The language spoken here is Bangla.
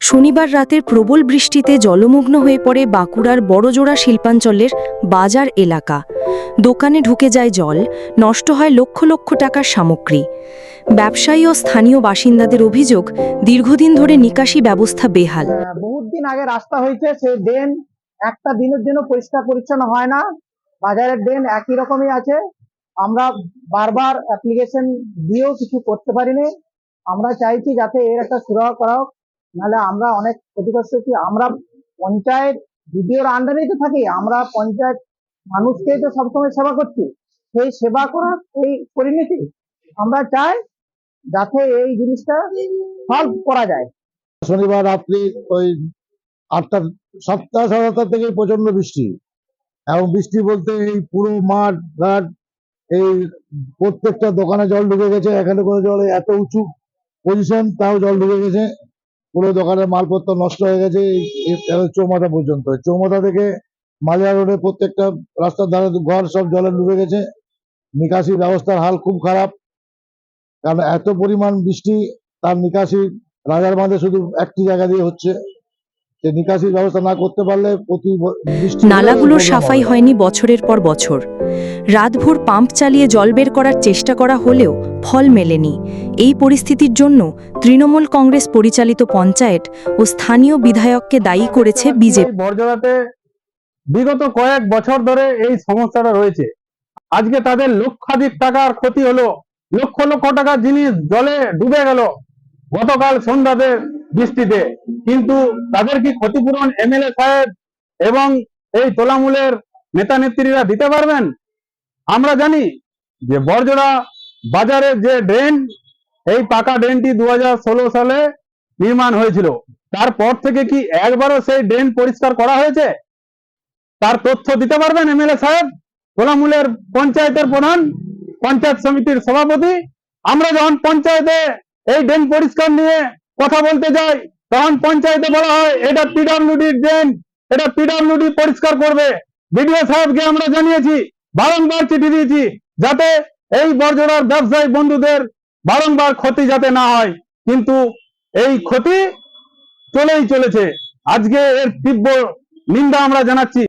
শনিবার রাতের প্রবল বৃষ্টিতে জলমগ্ন হয়ে পড়ে বাঁকুড়ার বড়জোড়া শিল্পাঞ্চলের বাজার এলাকা। দোকানে ঢুকে যায় জল, নষ্ট হয় লক্ষ লক্ষ টাকার সামগ্রী। ব্যবসায়ী ও স্থানীয় বাসিন্দাদের অভিযোগ, দীর্ঘদিন ধরে নিকাশি ব্যবস্থা বেহাল। বহুত দিন আগে রাস্তা হয়েছে, সেই ড্রেন একটা দিনের জন্য পরিষ্কার পরিচ্ছন্ন হয় না। বাজারের ড্রেন একই রকমই আছে। আমরা বারবার অ্যাপ্লিকেশন দিয়েও কিছু করতে পারিনি। আমরা চাইছি যাতে এর একটা সুরাহা করা হোক। নাহলে আমরা অনেক ক্ষতিগ্রস্ত হচ্ছি আমরা পঞ্চায়েত বিডিওর আন্ডারেই তো থাকি, আমরা পঞ্চায়েত মানুষকেই তো সবসময় সেবা করছি। সেই সেবা করার এই পরিণতি আমরা চাই যাতে এই জিনিসটা সলভ করা যায়। শনিবার রাত্রি ওই আটটা, সাতটা, সাড়ে আটটা থেকে প্রচণ্ড বৃষ্টি। এবং বৃষ্টি বলতে এই পুরো মাঠ, ঘাট, এই প্রত্যেকটা দোকানে জল ঢুকে গেছে। এখানে কোনো জল এত উঁচু পজিশন তাও জল ঢুকে গেছে। পুরো দোকানের মালপত্র নষ্ট হয়ে গেছে চৌমাথা পর্যন্ত। চৌমাথা থেকে মালিয়া রোডে প্রত্যেকটা রাস্তার ধারে ঘর সব জলে ডুবে গেছে। নিকাশি ব্যবস্থার হাল খুব খারাপ। কারণ এত পরিমাণ বৃষ্টি, তার নিকাশি রাজার বাঁধে শুধু একটি জায়গা দিয়ে হচ্ছে। নিকাশির ব্যবস্থা না করতে পারলে প্রতি ব- নালাগুলোর সাফাই হয়নি বছরের পর বছর। রাতভর পাম্প চালিয়ে জল বের করার চেষ্টা করা হলেও ফল মেলেনি। এই পরিস্থিতির জন্য তৃণমূল কংগ্রেস পরিচালিত পঞ্চায়েত ও স্থানীয় বিধায়ককে দায়ী করেছে বিজেপি বর্জরাতে বিগত কয়েক বছর ধরে এই সমস্যাটা রয়েছে। আজকে তাদের লক্ষাধিক টাকার ক্ষতি হলো। লক্ষ লক্ষ টাকার জিনিস জলে ডুবে গেল। গতকাল সন্ধ্যাতে বৃষ্টিতে কিন্তু তাদের কি ক্ষতিপূরণ এমএলএ সাহেব এবং এই তোলামূলের নেতা নেত্রীরা দিতে পারবেন? আমরা জানি যে বর্জরা বাজারের যে ড্রেন, এই পাকা ড্রেনটি দু সালে নির্মাণ হয়েছিল। তারপর থেকে কি একবারও সেই ড্রেন পরিষ্কার করা হয়েছে? তার তথ্য দিতে পারবেন এমএলএ সাহেব? তোলামূলের পঞ্চায়েতের প্রধান, পঞ্চায়েত সমিতির সভাপতি। আমরা যখন পঞ্চায়েতে এই ড্রেন পরিষ্কার নিয়ে কথা বলতে যাই, তখন পঞ্চায়েতে বলা হয়, এটা পিডাব্লিউডির ড্রেন এটা পিডাব্লিউডি পরিষ্কার করবে। বিডিও সাহেবকে আমরা জানিয়েছি, বারংবার চিঠি দিয়েছি, যাতে এই বর্জনার ব্যবসায়ী বন্ধুদের বারংবার ক্ষতি যাতে না হয়। কিন্তু এই ক্ষতি চলেই চলেছে। আজকে এর তীব্র নিন্দা আমরা জানাচ্ছি।